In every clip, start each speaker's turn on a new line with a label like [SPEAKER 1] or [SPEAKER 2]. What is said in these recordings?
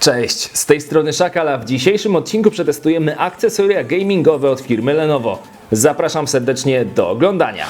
[SPEAKER 1] Cześć, z tej strony Szakala. W dzisiejszym odcinku przetestujemy akcesoria gamingowe od firmy Lenovo. Zapraszam serdecznie do oglądania.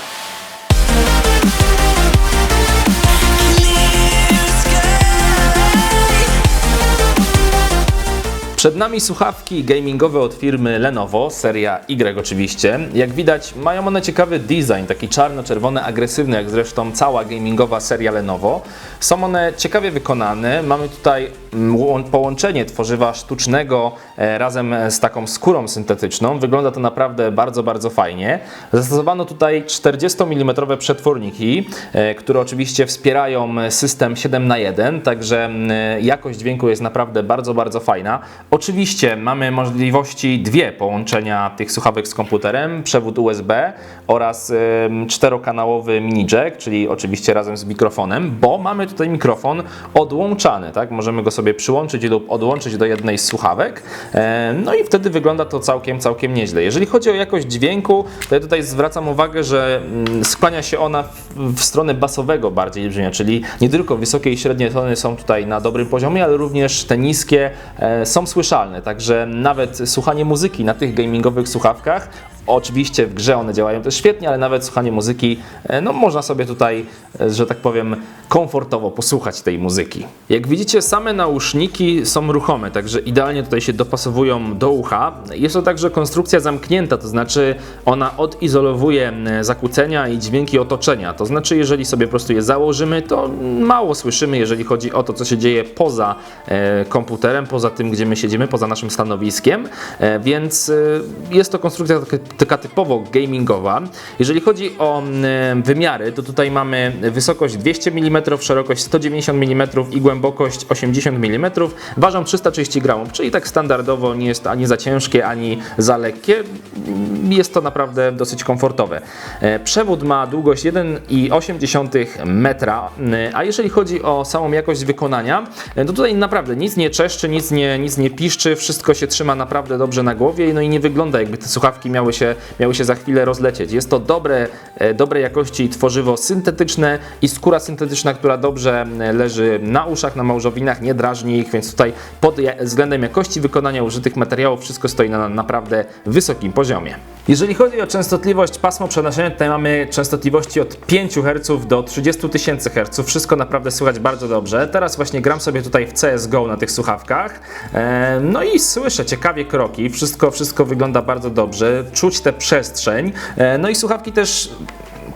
[SPEAKER 1] Przed nami słuchawki gamingowe od firmy Lenovo, seria Y oczywiście. Jak widać, mają one ciekawy design, taki czarno-czerwony, agresywny, jak zresztą cała gamingowa seria Lenovo. Są one ciekawie wykonane. Mamy tutaj mm, łą- połączenie tworzywa sztucznego e, razem z taką skórą syntetyczną. Wygląda to naprawdę bardzo, bardzo fajnie. Zastosowano tutaj 40 mm przetworniki, e, które oczywiście wspierają system 7 na 1 także mm, jakość dźwięku jest naprawdę bardzo, bardzo fajna. Oczywiście mamy możliwości dwie połączenia tych słuchawek z komputerem, przewód USB oraz czterokanałowy mini jack, czyli oczywiście razem z mikrofonem, bo mamy tutaj mikrofon odłączany, tak? Możemy go sobie przyłączyć lub odłączyć do jednej z słuchawek. E, No i wtedy wygląda to całkiem, całkiem nieźle. Jeżeli chodzi o jakość dźwięku, to ja tutaj zwracam uwagę, że mm, skłania się ona w, w stronę basowego bardziej brzmienia, czyli nie tylko wysokie i średnie tony są tutaj na dobrym poziomie, ale również te niskie e, są słyszalne. Także nawet słuchanie muzyki na tych gamingowych słuchawkach Oczywiście w grze one działają też świetnie, ale nawet słuchanie muzyki, e, no można sobie tutaj, e, że tak powiem, komfortowo posłuchać tej muzyki. Jak widzicie, same nauszniki są ruchome, także idealnie tutaj się dopasowują do ucha. Jest to także konstrukcja zamknięta, to znaczy ona odizolowuje zakłócenia i dźwięki otoczenia. To znaczy, jeżeli sobie po prostu je założymy, to mało słyszymy, jeżeli chodzi o to, co się dzieje poza e, komputerem, poza tym, gdzie my siedzimy, poza naszym stanowiskiem, więc jest to konstrukcja taka, typowo gamingowa. Jeżeli chodzi o mm, wymiary, to tutaj mamy wysokość 200 mm, szerokość 190 mm i głębokość 80 mm. Ważą 330 gramów, czyli tak standardowo nie jest ani za ciężkie, ani za lekkie. Jest to naprawdę dosyć komfortowe. E, Przewód ma długość 1,8 metra, e, a jeżeli chodzi o samą jakość wykonania, e, to tutaj naprawdę nic nie czeszczy, nic nie, nic nie piszczy, wszystko się trzyma naprawdę dobrze na głowie, no i nie wygląda jakby te słuchawki miały się, miały się za chwilę rozlecieć. Jest to dobre, e, dobrej jakości tworzywo syntetyczne i skóra syntetyczna, która dobrze leży na uszach, na małżowinach, nie drażni ich, więc tutaj pod względem jakości wykonania użytych materiałów wszystko stoi na naprawdę wysokim poziomie. Jeżeli chodzi o częstotliwość pasmo przenoszenia, tutaj mamy częstotliwości od 5 Hz do 30 tysięcy Hz. Wszystko naprawdę słychać bardzo dobrze. Teraz właśnie gram sobie tutaj w CSGO na tych słuchawkach. E, No i słyszę ciekawie kroki. Wszystko, wszystko wygląda bardzo dobrze. Czuć tę przestrzeń. E, No i słuchawki też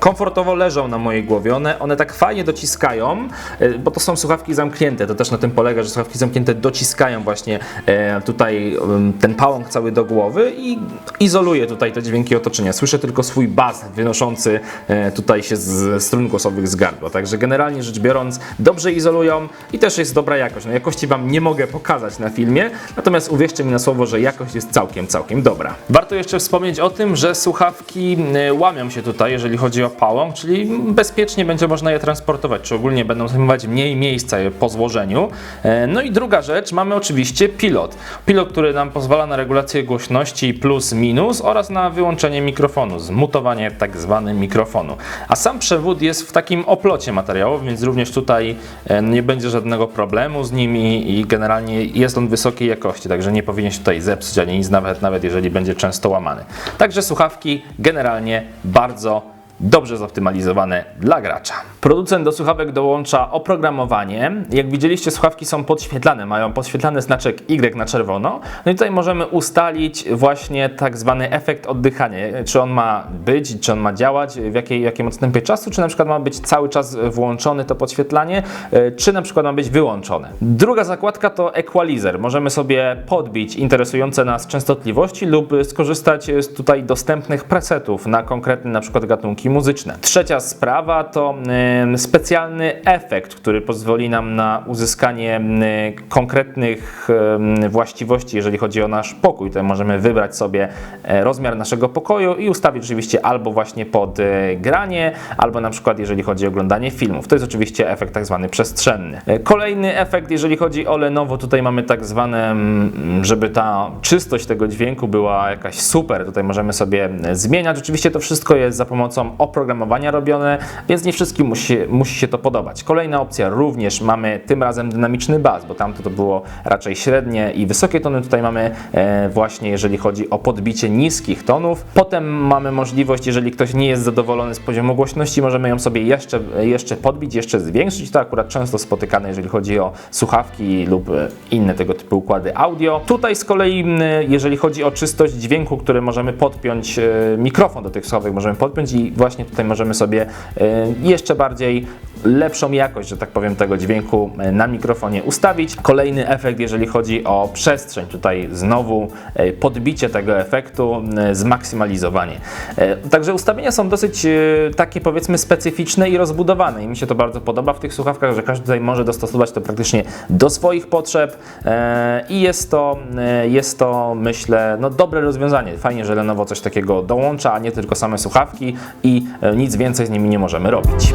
[SPEAKER 1] komfortowo leżą na mojej głowie. One, one tak fajnie dociskają, e, bo to są słuchawki zamknięte. To też na tym polega, że słuchawki zamknięte dociskają właśnie e, tutaj ten pałąk cały do głowy i izoluje tutaj te dźwięki otoczenia. Słyszę tylko swój bas wynoszący e, tutaj się z strun głosowych z gardła. Także generalnie rzecz biorąc, dobrze izolują i też jest dobra jakość. No jakości Wam nie mogę pokazać na filmie, natomiast uwierzcie mi na słowo, że jakość jest całkiem, całkiem dobra. Warto jeszcze wspomnieć o tym, że słuchawki łamią się tutaj, jeżeli chodzi o czyli bezpiecznie będzie można je transportować, czy ogólnie będą zajmować mniej miejsca po złożeniu. E, No i druga rzecz, mamy oczywiście pilot. Pilot, który nam pozwala na regulację głośności plus minus oraz na wyłączenie mikrofonu, zmutowanie tak zwane mikrofonu. A sam przewód jest w takim oplocie materiałowym, więc również tutaj e, nie będzie żadnego problemu z nimi i generalnie jest on wysokiej jakości, także nie powinien się tutaj zepsuć ani nic, nawet, nawet jeżeli będzie często łamany. Także słuchawki generalnie bardzo dobrze zoptymalizowane dla gracza. Producent do słuchawek dołącza oprogramowanie. Jak widzieliście, słuchawki są podświetlane, mają podświetlany znaczek Y na czerwono. No i tutaj możemy ustalić właśnie tak zwany efekt oddychania. Czy on ma być, czy on ma działać, w jakiej, jakim odstępie czasu, czy na przykład ma być cały czas włączony to podświetlanie, e, czy na przykład ma być wyłączone. Druga zakładka to equalizer. Możemy sobie podbić interesujące nas częstotliwości lub skorzystać z tutaj dostępnych presetów na konkretne na przykład gatunki muzyczne. Trzecia sprawa to specjalny efekt, który pozwoli nam na uzyskanie konkretnych właściwości, jeżeli chodzi o nasz pokój. Tutaj możemy wybrać sobie e, rozmiar naszego pokoju i ustawić oczywiście albo właśnie pod e, granie, albo na przykład jeżeli chodzi o oglądanie filmów. To jest oczywiście efekt tak zwany przestrzenny. E, Kolejny efekt, jeżeli chodzi o Lenovo, tutaj mamy tak zwane, żeby ta czystość tego dźwięku była jakaś super. Tutaj możemy sobie zmieniać. Oczywiście to wszystko jest za pomocą oprogramowania robione, więc nie wszystkim musi, musi się to podobać. Kolejna opcja również mamy tym razem dynamiczny bas, bo tamto to było raczej średnie i wysokie tony. Tutaj mamy e, właśnie, jeżeli chodzi o podbicie niskich tonów. Potem mamy możliwość, jeżeli ktoś nie jest zadowolony z poziomu głośności, możemy ją sobie jeszcze, jeszcze podbić, jeszcze zwiększyć. To akurat często spotykane, jeżeli chodzi o słuchawki lub e, inne tego typu układy audio. Tutaj z kolei, jeżeli chodzi o czystość dźwięku, który możemy podpiąć, e, mikrofon do tych słuchawek możemy podpiąć i właśnie tutaj możemy sobie e, jeszcze bardziej lepszą jakość, że tak powiem, tego dźwięku e, na mikrofonie ustawić. Kolejny efekt, jeżeli chodzi o przestrzeń, tutaj znowu e, podbicie tego efektu, zmaksymalizowanie. Także ustawienia są dosyć takie powiedzmy specyficzne i rozbudowane i mi się to bardzo podoba w tych słuchawkach, że każdy tutaj może dostosować to praktycznie do swoich potrzeb i jest to, jest to myślę, no dobre rozwiązanie. Fajnie, że Lenovo coś takiego dołącza, a nie tylko same słuchawki i e, nic więcej z nimi nie możemy robić.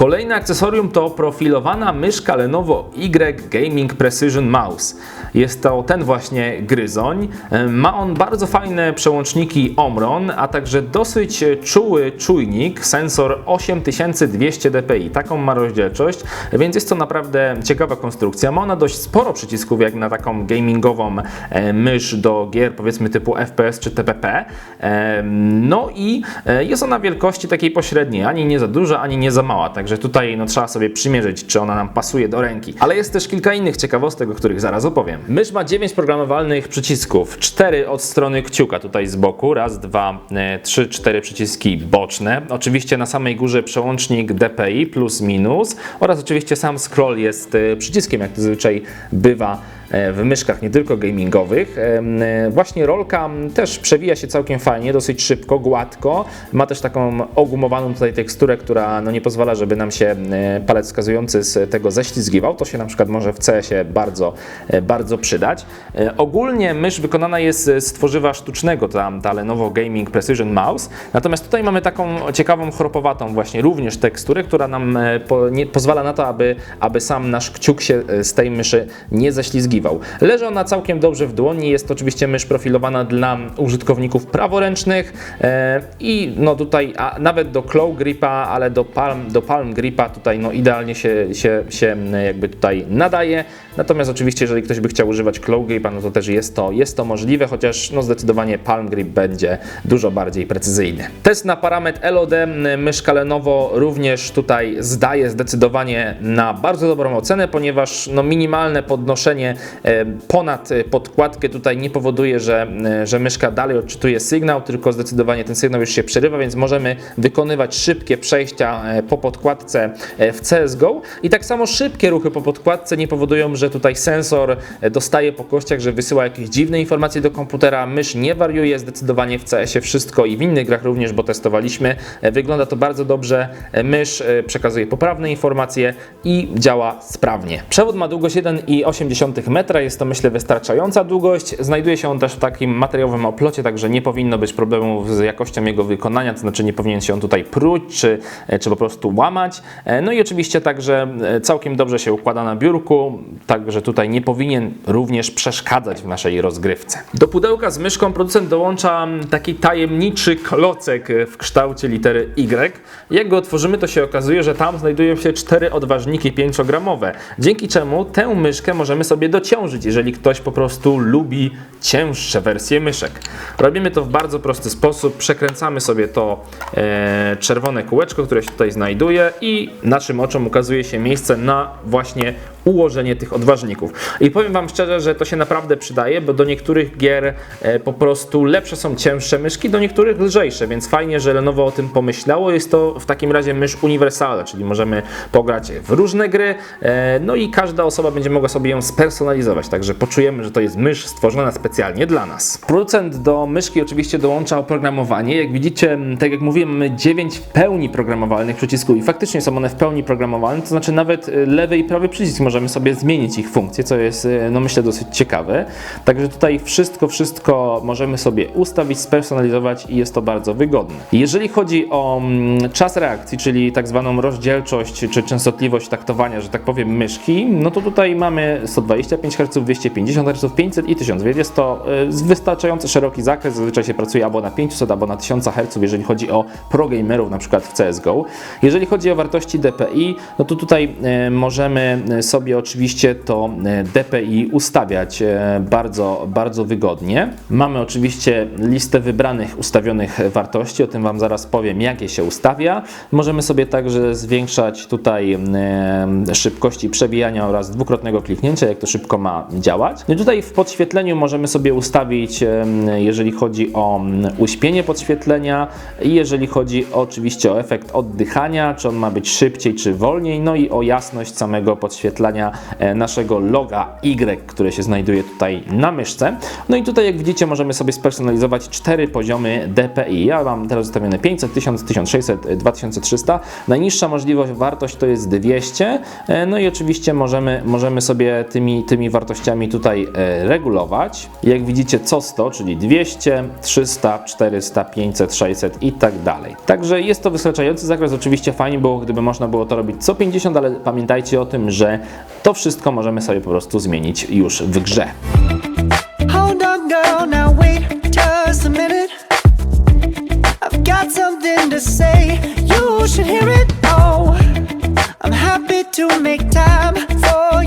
[SPEAKER 1] Kolejne akcesorium to profilowana myszka Lenovo Y Gaming Precision Mouse. Jest to ten właśnie gryzoń. Ma on bardzo fajne przełączniki Omron, a także dosyć czuły czujnik, sensor 8200 dpi. Taką ma rozdzielczość, więc jest to naprawdę ciekawa konstrukcja. Ma ona dość sporo przycisków jak na taką gamingową e, mysz do gier powiedzmy typu FPS czy TPP. E, No i e, jest ona wielkości takiej pośredniej, ani nie za duża, ani nie za mała. Także tutaj no, trzeba sobie przymierzyć, czy ona nam pasuje do ręki. Ale jest też kilka innych ciekawostek, o których zaraz opowiem. Mysz ma 9 programowalnych przycisków, 4 od strony kciuka tutaj z boku, raz, dwa, e, trzy, cztery przyciski boczne. Oczywiście na samej górze przełącznik DPI plus minus oraz oczywiście sam scroll jest e, przyciskiem, jak to zazwyczaj bywa w myszkach nie tylko gamingowych. Em, e, Właśnie rolka też przewija się całkiem fajnie, dosyć szybko, gładko. Ma też taką ogumowaną tutaj teksturę, która no nie pozwala, żeby nam się e, palec wskazujący z tego ześlizgiwał. To się na przykład może w CS-ie bardzo, e, bardzo przydać. E, Ogólnie mysz wykonana jest z tworzywa sztucznego, ta, ta Lenovo Gaming Precision Mouse. Natomiast tutaj mamy taką ciekawą, chropowatą właśnie również teksturę, która nam e, po, nie, pozwala na to, aby, aby sam nasz kciuk się e, z tej myszy nie ześlizgiwał. Leży ona całkiem dobrze w dłoni, jest oczywiście mysz profilowana dla użytkowników praworęcznych e, i no tutaj a nawet do claw gripa, ale do palm, do palm gripa tutaj no idealnie się, się, się e, jakby tutaj nadaje. Natomiast oczywiście jeżeli ktoś by chciał używać claw gripa, no to też jest to, jest to możliwe, chociaż no zdecydowanie palm grip będzie dużo bardziej precyzyjny. Test na parametr LOD myszka Lenovo również tutaj zdaje zdecydowanie na bardzo dobrą ocenę, ponieważ no minimalne podnoszenie e, ponad podkładkę tutaj nie powoduje, że, e, że myszka dalej odczytuje sygnał, tylko zdecydowanie ten sygnał już się przerywa, więc możemy wykonywać szybkie przejścia e, po podkładce w CSGO i tak samo szybkie ruchy po podkładce nie powodują, że tutaj sensor dostaje po kościach, że wysyła jakieś dziwne informacje do komputera, mysz nie wariuje, zdecydowanie w CS-ie wszystko i w innych grach również, bo testowaliśmy, E, wygląda to bardzo dobrze, E, mysz e, przekazuje poprawne informacje i działa sprawnie. Przewód ma długość 1,8 metra, jest to myślę wystarczająca długość, znajduje się on też w takim materiałowym oplocie, także nie powinno być problemów z jakością jego wykonania, to znaczy nie powinien się on tutaj pruć, czy, czy po prostu łamać. No i oczywiście także całkiem dobrze się układa na biurku, także tutaj nie powinien również przeszkadzać w naszej rozgrywce. Do pudełka z myszką producent dołącza taki tajemniczy klocek w kształcie litery Y. Jak go otworzymy, to się okazuje, że tam znajdują się cztery odważniki 5-gramowe, dzięki czemu tę myszkę możemy sobie dociążyć, jeżeli ktoś po prostu lubi cięższe wersje myszek. Robimy to w bardzo prosty sposób, przekręcamy sobie to e, czerwone kółeczko, które się tutaj znajduje i naszym oczom ukazuje się miejsce na właśnie ułożenie tych odważników. I powiem Wam szczerze, że to się naprawdę przydaje, bo do niektórych gier e, po prostu lepsze są cięższe myszki, do niektórych lżejsze, więc fajnie, że Lenovo o tym pomyślało. Jest to w takim razie mysz uniwersalna, czyli możemy pograć w różne gry, e, no i każda osoba będzie mogła sobie ją spersonalizować, także poczujemy, że to jest mysz stworzona specjalnie dla nas. Producent do myszki oczywiście dołącza oprogramowanie. Jak widzicie, tak jak mówiłem, mamy 9 w pełni programowalnych przycisków i faktycznie są one w pełni programowalne, to znaczy nawet e, lewy i prawy przycisk możemy możemy sobie zmienić ich funkcje, co jest e, no myślę dosyć ciekawe. Także tutaj wszystko, wszystko możemy sobie ustawić, spersonalizować i jest to bardzo wygodne. Jeżeli chodzi o mm, czas reakcji, czyli tak zwaną rozdzielczość czy częstotliwość taktowania, że tak powiem, myszki, no to tutaj mamy 125 Hz, 250 Hz, 500 i 1000, więc jest to y, wystarczająco szeroki zakres. Zazwyczaj się pracuje albo na 500, albo na 1000 Hz, jeżeli chodzi o pro gamerów, na przykład w CSGO. Jeżeli chodzi o wartości DPI, no to tutaj e, możemy sobie oczywiście to e, DPI ustawiać e, bardzo, bardzo wygodnie. Mamy oczywiście listę wybranych ustawionych wartości, o tym Wam zaraz powiem, jak je się ustawia. Możemy sobie także zwiększać tutaj e, szybkości przebijania oraz dwukrotnego kliknięcia, jak to szybko ma działać. No i tutaj w podświetleniu możemy sobie ustawić, jeżeli chodzi o uśpienie podświetlenia i jeżeli chodzi oczywiście o efekt oddychania, czy on ma być szybciej, czy wolniej, no i o jasność samego podświetlania e, naszego loga Y, które się znajduje tutaj na myszce. No i tutaj jak widzicie możemy sobie spersonalizować cztery poziomy DPI. Ja mam teraz ustawione 500, 1000, 1600, 2300. Najniższa możliwość wartość to jest 200. E, No i oczywiście możemy, możemy sobie tymi, tymi wartościami tutaj e, regulować. Jak widzicie co 100, czyli 200, 300, 400, 500, 600 i tak dalej. Także jest to wystarczający zakres. Oczywiście fajnie było, gdyby można było to robić co 50, ale pamiętajcie o tym, że to wszystko możemy sobie po prostu zmienić już w grze.
[SPEAKER 2] To make time for.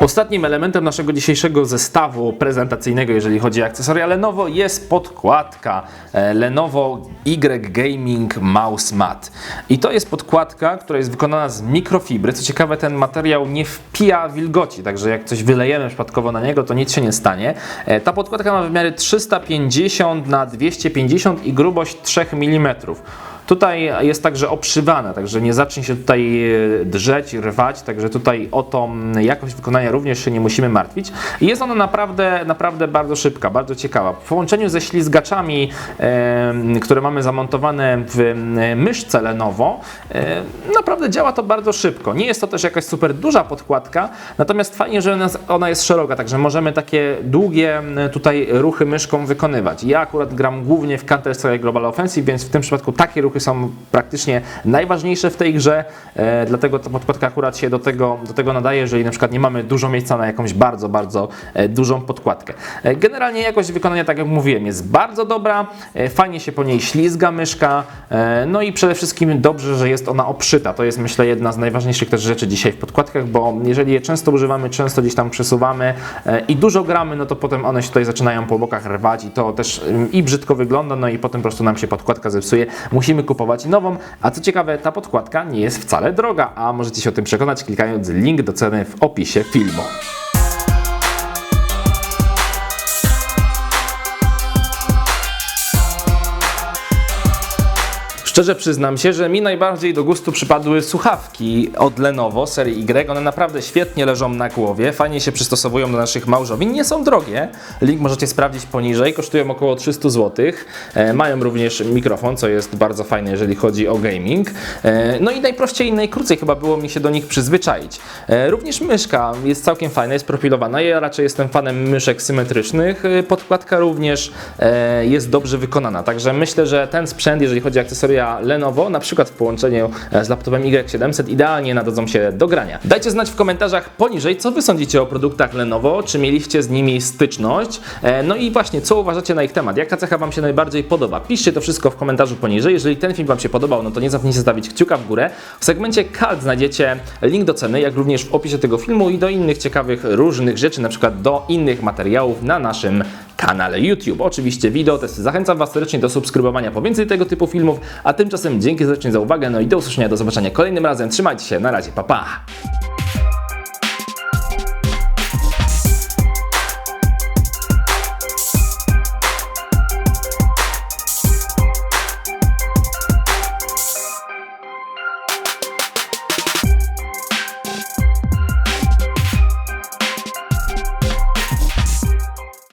[SPEAKER 1] Ostatnim elementem naszego dzisiejszego zestawu prezentacyjnego, jeżeli chodzi o akcesoria Lenovo, jest podkładka e, Lenovo Y Gaming Mouse Mat. I to jest podkładka, która jest wykonana z mikrofibry. Co ciekawe, ten materiał nie wpija wilgoci, także jak coś wylejemy przypadkowo na niego, to nic się nie stanie. E, Ta podkładka ma wymiary 350 na 250 i grubość 3 mm. Tutaj jest także obszywana, także nie zacznie się tutaj e, drzeć, rwać, także tutaj o tą jakość wykonania również się nie musimy martwić. Jest ona naprawdę, naprawdę bardzo szybka, bardzo ciekawa. W połączeniu ze ślizgaczami, które mamy zamontowane w myszce Lenovo, naprawdę działa to bardzo szybko. Nie jest to też jakaś super duża podkładka, natomiast fajnie, że ona, jest szeroka, także możemy takie długie tutaj ruchy myszką wykonywać. Ja akurat gram głównie w Counter-Strike Global Offensive, więc w tym przypadku takie ruchy są praktycznie najważniejsze w tej grze, e, dlatego ta podkładka akurat się do tego, do tego nadaje, jeżeli na przykład nie mamy dużo miejsca na jakąś bardzo, bardzo e, dużą podkładkę. E, generalnie jakość wykonania, tak jak mówiłem, jest bardzo dobra, fajnie się po niej ślizga myszka, no i przede wszystkim dobrze, że jest ona obszyta. To jest myślę jedna z najważniejszych też rzeczy dzisiaj w podkładkach, bo jeżeli je często używamy, często gdzieś tam przesuwamy i dużo gramy, no to potem one się tutaj zaczynają po bokach rwać i to też ym, i brzydko wygląda, no i potem po prostu nam się podkładka zepsuje. Musimy kupować nową, a co ciekawe, ta podkładka nie jest wcale droga, a możecie się o tym przekonać klikając link do ceny w opisie filmu. Szczerze przyznam się, że mi najbardziej do gustu przypadły słuchawki od Lenovo serii Y. One naprawdę świetnie leżą na głowie, fajnie się przystosowują do naszych małżowin, nie są drogie. Link możecie sprawdzić poniżej, kosztują około 300 zł. E, mają również mikrofon, co jest bardzo fajne, jeżeli chodzi o gaming. E, no i najprościej i najkrócej chyba było mi się do nich przyzwyczaić. E, również myszka jest całkiem fajna, jest profilowana. Ja raczej jestem fanem myszek symetrycznych. E, Podkładka również e, jest dobrze wykonana, także myślę, że ten sprzęt, jeżeli chodzi o akcesoria Lenovo, na przykład w połączeniu e, z laptopem Y700, idealnie nadadzą się do grania. Dajcie znać w komentarzach poniżej, co Wy sądzicie o produktach Lenovo, czy mieliście z nimi styczność, e, no i właśnie, co uważacie na ich temat, jaka cecha Wam się najbardziej podoba. Piszcie to wszystko w komentarzu poniżej, jeżeli ten film Wam się podobał, no to nie zapomnijcie zostawić kciuka w górę. W segmencie kalt znajdziecie link do ceny, jak również w opisie tego filmu i do innych ciekawych, różnych rzeczy, na przykład do innych materiałów na naszym kanale YouTube. Oczywiście wideo testy. Zachęcam Was serdecznie do subskrybowania po więcej tego typu filmów, a tymczasem dzięki serdecznie za uwagę, no i do usłyszenia, do zobaczenia kolejnym razem. Trzymajcie się, na razie, pa pa!